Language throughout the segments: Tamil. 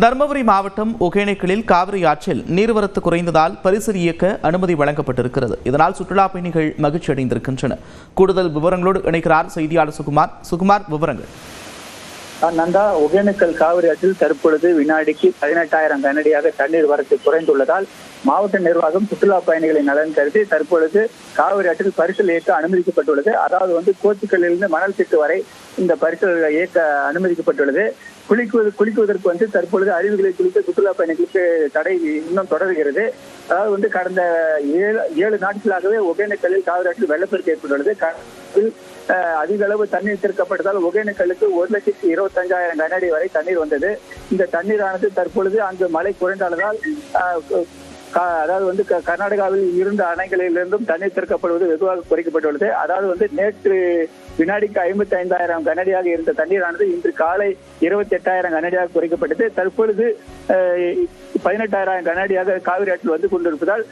தருமபுரி மாவட்டம் ஒகேனக்கலில் காவிரி ஆற்றில் நீர்வரத்து குறைந்ததால் பரிசல் இயக்க அனுமதி வழங்கப்பட்டிருக்கிறது. இதனால் சுற்றுலா பயணிகள் மகிழ்ச்சி அடைந்திருக்கின்றனர் கூடுதல் விவரங்களோடு இணைக்கிறார் செய்தியாளர் சுகுமார். சுகுமார் விவரங்கள். நந்தா ஒகேனக்கல் காவிரி ஆற்றில் தற்பொழுது வினாடிக்கு பதினெட்டாயிரம் கனடியாக தண்ணீர் வரத்து குறைந்துள்ளதால் மாவட்ட நிர்வாகம் சுற்றுலா பயணிகளின் நலன் கருதி தற்பொழுது காவிரி ஆற்றில் பரிசல் இயக்க அனுமதிக்கப்பட்டுள்ளது. அதாவது வந்து கோத்துக்கல்லிலிருந்து மணல் திட்டு வரை இந்த பரிசல் இயக்க அனுமதிக்கப்பட்டுள்ளது. குளிக்குவது குளிக்குவதற்கு வந்து தற்பொழுது அறிவுகளை குளிக்க சுற்றுலா பயணிகளுக்கு தடை இன்னும் தொடர்கிறது. அதாவது வந்து கடந்த ஏழு ஏழு நாட்களாகவே ஒகேனக்கல்லில் காவிரி ஆற்றில் வெள்ளப்பெருக்கு ஏற்பட்டுள்ளது. கடலில் அதிக அளவு தண்ணீர் திறக்கப்பட்டதால் ஒகேனக்கல்லுக்கு ஒரு லட்சத்தி இருபத்தஞ்சாயிரம் கனஅடி வரை தண்ணீர் வந்தது. இந்த தண்ணீரானது தற்பொழுது அங்கு மழை குறைந்தாலதால் அதாவது வந்து க- கர்நாடகாவில் இருந்த அணைகளிலிருந்தும் தண்ணீர் திறக்கப்படுவது வெகுவாக குறைக்கப்பட்டுள்ளது. அதாவது வந்து நேற்று வினாடிக்கு ஐம்பத்தி ஐந்தாயிரம் கனடியாக இருந்த தண்ணீரானது இன்று காலை இருபத்தி எட்டாயிரம் கனடியாக குறைக்கப்பட்டது. தற்பொழுது பதினெட்டாயிரம் கனடியாக காவிரி ஆற்றில் வந்து கொண்டிருப்பதால்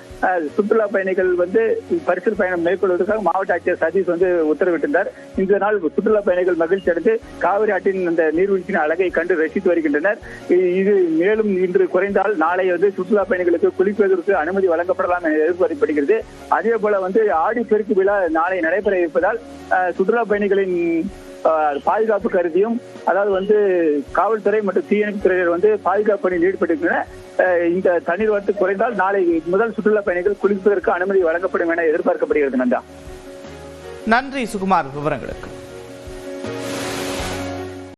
சுற்றுலா பயணிகள் வந்து பரிசல் பயணம் மேற்கொள்வதற்காக மாவட்ட ஆட்சியர் சதீஷ் வந்து உத்தரவிட்டிருந்தார். இந்த நாள் சுற்றுலா பயணிகள் மகிழ்ச்சி அடைந்து காவிரி ஆற்றின் அந்த நீர்வீழ்ச்சியின் அழகை கண்டு ரசித்து வருகின்றனர். இது மேலும் இன்று குறைந்தால் நாளை வந்து சுற்றுலா பயணிகளுக்கு குளிப்பதற்கு அனுமதி வழங்கப்படலாம் என எதிர்பார்க்கப்படுகிறது. அதே போல வந்து ஆடி பெருக்கு விழா நாளை நடைபெற இருப்பதால் சுற்றுலா பயணிகளின் பாதுகாப்பு கருதியும் அதாவது வந்து காவல்துறை மற்றும் தீயணைப்பு துறையினர் வந்து பாதுகாப்பு பணியில் ஈடுபட்டிருக்கின்றன. இந்த தண்ணீர் வரத்து குறைந்தால் நாளை முதல் சுற்றுலா பயணிகள் குளிப்பதற்கு அனுமதி வழங்கப்படும் என எதிர்பார்க்கப்படுகிறது நந்தா. நன்றி சுகுமார். விவரங்களுக்கு.